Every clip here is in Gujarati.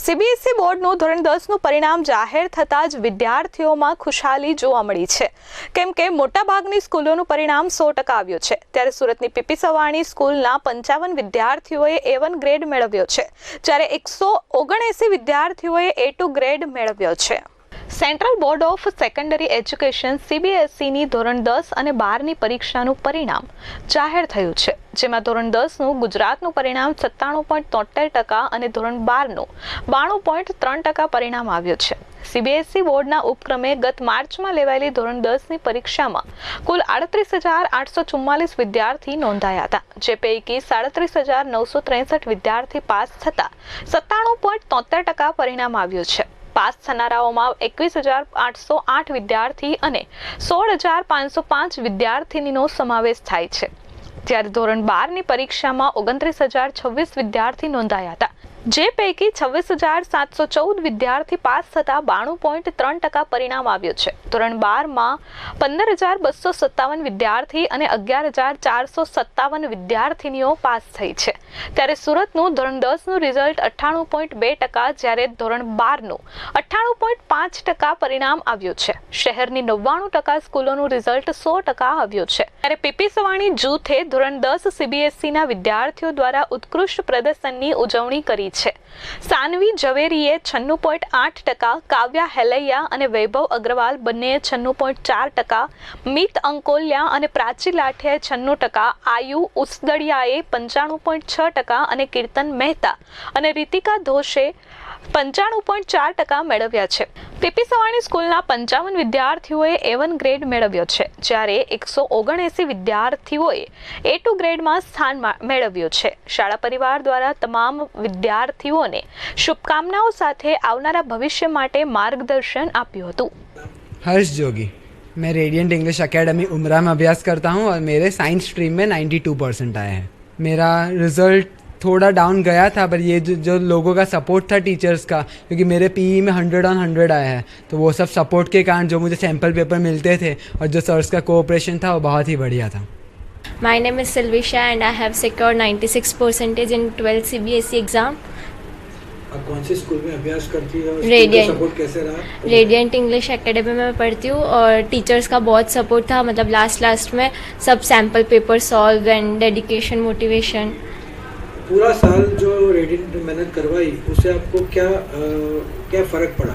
સીબીએસઈ બોર્ડનું ધોરણ દસનું પરિણામ જાહેર થતાં જ વિદ્યાર્થીઓમાં ખુશાલી જોવા મળી છે. કેમ કે મોટાભાગની સ્કૂલોનું પરિણામ સો ટકા આવ્યું છે. ત્યારે સુરતની પીપી સવાણી સ્કૂલના પંચાવન વિદ્યાર્થીઓએ એ વન ગ્રેડ મેળવ્યો છે, જ્યારે એકસો ઓગણએંસી વિદ્યાર્થીઓએ એ ટુ ગ્રેડ મેળવ્યો છે. Central board of secondary education સીબીએસઈની ધોરણ દસ અને બારની પરીક્ષાનું પરિણામ જાહેર થયું છે. જેમાં ધોરણ દસનું, ગુજરાતનું પરિણામ સત્તાણું પોઈન્ટ તોતેર ટકા અને ધોરણ બારનું બાણું પોઈન્ટ ત્રણ ટકા પરિણામ આવ્યું છે. સીબીએસઈ બોર્ડના ઉપક્રમે ગત માર્ચમાં લેવાયેલી ધોરણ દસની પરીક્ષામાં કુલ આડત્રીસ હજાર આઠસો ચુમ્માલીસ વિદ્યાર્થી નોંધાયા હતા, જે પૈકી સાડત્રીસ હજાર નવસો ત્રેસઠ વિદ્યાર્થી પાસ થતા સત્તાણું પોઈન્ટ તોતેર ટકા પરિણામ આવ્યું છે. પાસ થનારાઓમાં એકવીસ હજાર આઠસો આઠ વિદ્યાર્થી અને સોળ હજાર પાંચસો પાંચ વિદ્યાર્થીનીનો સમાવેશ થાય છે. જ્યારે ધોરણ બારની પરીક્ષામાં ઓગણત્રીસ હજાર છવ્વીસ વિદ્યાર્થી નોંધાયા હતા. જે પૈકી છવ્વીસ હજાર સાતસો ચૌદ વિદ્યાર્થી પાસ થતા બાણું પોઈન્ટ ત્રણ ટકા પરિણામ આવ્યું છે. ધોરણ બારમાં પંદર હજાર બસો સત્તાવન વિદ્યાર્થી અને અગિયાર હજાર ચારસો સત્તાવન વિદ્યાર્થીનીઓ પાસ થઈ છે. ત્યારે સુરતનું ધોરણ દસનું રિઝલ્ટ અઠ્ઠાણું પોઈન્ટ બે ટકા, જ્યારે ધોરણ બારનું અઠ્ઠાણું પોઈન્ટ પાંચ ટકા પરિણામ આવ્યું છે. શહેરની નવ્વાણું ટકા સ્કૂલોનું રિઝલ્ટ સો ટકા આવ્યું છે. ત્યારે પીપી સવાણી જૂથે ધોરણ દસ સીબીએસઈના વિદ્યાર્થીઓ દ્વારા ઉત્કૃષ્ટ પ્રદર્શનની ઉજવણી કરી છે. સાનવી ઝવેરીએ છન્નું પોઈન્ટ આઠ ટકા, કાવ્યા હેલૈયા અને વૈભવ અગ્રવાલ બંનેએ છન્નું પોઈન્ટ ચાર ટકા, મિત અંકોલિયા અને પ્રાચી લાઠિયાએ છન્નું ટકા, આયુ ઉસદડિયાએ પંચાણું પોઈન્ટ છ ટકા અને કીર્તન મહેતા અને રીતિકા ધોષે પંચાણું પોઈન્ટ ચાર ટકા મેળવ્યા છે. પીપી સવાણી સ્કૂલના પંચાવન વિદ્યાર્થીઓએ એ વન ગ્રેડ મેળવ્યો છે જ્યારે એકસો ઓગણએંસી વિદ્યાર્થીઓએ એ ટુ ગ્રેડમાં સ્થાન મા- મેળવ્યું છે શાળા પરિવાર દ્વારા તમામ વિદ્યાર્થીઓને શુભકામનાઓ સાથે આવનારા ભવિષ્ય માટે માર્ગદર્શન આપ્યું હતું हर्ष जोगी मैं रेडियंट इंग्लिश एकेडमी उमरा में अभ्यास करता हूँ और मेरे साइंस स्ट्रीम में 92 परसेंट आए हैं मेरा रिजल्ट थोड़ा डाउन गया था पर ये जो, जो लोगों का सपोर्ट था टीचर्स का क्योंकि मेरे पीई में हंड्रेड ऑन हंड्रेड आया है तो वो सब सपोर्ट के कारण जो मुझे सैंपल पेपर मिलते थे और जो सर्स का कोऑपरेशन था वो बहुत ही बढ़िया था। My name is Silvisha and I have secured 96 percentage in 12th CBSE E exam. आप कौन सी स्कूल में अभ्यास करती है और सपोर्ट कैसे रहा? रेडियंट इंग्लिश एकेडमी में पढ़ती हूँ और टीचर्स का बहुत सपोर्ट था मतलब लास्ट लास्ट में सब sample paper solve and dedication motivation पूरा साल जो रेडियंट मेहनत करवाई उससे आपको क्या अ, क्या फ़र्क पड़ा?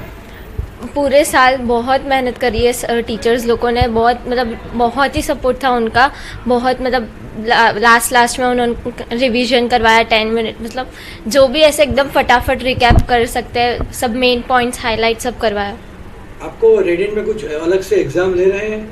पूरे साल बहुत मेहनत करी है टीचर्स लोगों ने। बहुत मतलब बहुत ही सपोर्ट था उनका। बहुत मतलब ला, लास्ट लास्ट में उन्होंने रिवीजन करवाया टेन मिनट मतलब जो भी ऐसे एकदम फटाफट रिकैप कर सकते हैं सब मेन पॉइंट्स हाईलाइट सब करवाया। आपको रेडियंट में कुछ अलग से एग्ज़ाम ले रहे हैं?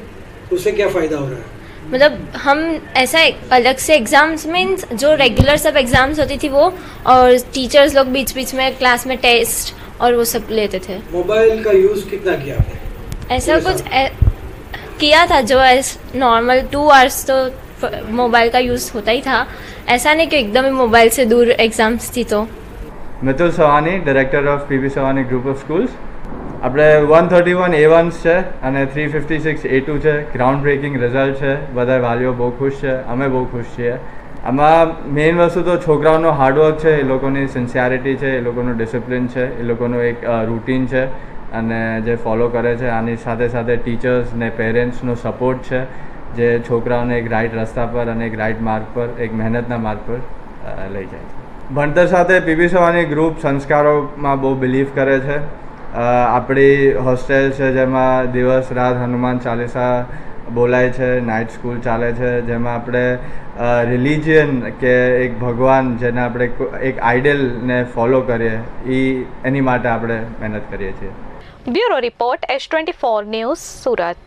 उससे क्या फ़ायदा हो रहा है? मतलब हम ऐसा अलग से एग्ज़ाम्स मीन्स जो रेगुलर सब एग्ज़ाम्स होती थी वो और टीचर्स लोग बीच बीच में क्लास में टेस्ट और वो सब लेते थे। मोबाइल का यूज़ कितना किया आपने? ऐसा कुछ ए, किया था जो नॉर्मल टू आवर्स तो मोबाइल का यूज़ होता ही था। ऐसा नहीं कि एकदम ही मोबाइल से दूर एग्ज़ाम्स थी तो। Mitul Savani director of P B Savani group of schools આપણે one thirty one A ones છે અને three fifty six A two છે. ગ્રાઉન્ડ બ્રેકિંગ રિઝલ્ટ છે. બધા વાલીઓ બહુ ખુશ છે. અમે બહુ ખુશ છીએ. આમાં મેઇન વસ્તુ તો છોકરાઓનો હાર્ડવર્ક છે. એ લોકોની સિન્સિયારિટી છે, એ લોકોનું ડિસિપ્લિન છે, એ લોકોનું એક રૂટીન છે અને જે ફોલો કરે છે. આની સાથે સાથે ટીચર્સ ને પેરેન્ટ્સનો સપોર્ટ છે. જે છોકરાઓને એક રાઈટ રસ્તા પર અને એક રાઈટ માર્ગ પર, એક મહેનતના માર્ગ પર લઈ જાય છે. ભણતર સાથે પીવી સવાની ગ્રુપ સંસ્કારોમાં બહુ બિલીવ કરે છે. આપણી હોસ્ટેલ છે જેમાં દિવસ રાત હનુમાન ચાલીસા બોલાય છે નાઇટ સ્કૂલ ચાલે છે, જેમાં આપણે રિલિજિયન કે એક ભગવાન જેને આપણે એક આઈડલને ફોલો કરીએ એ એની માટે આપણે મહેનત કરીએ છીએ. Bureau report S twenty four news Surat.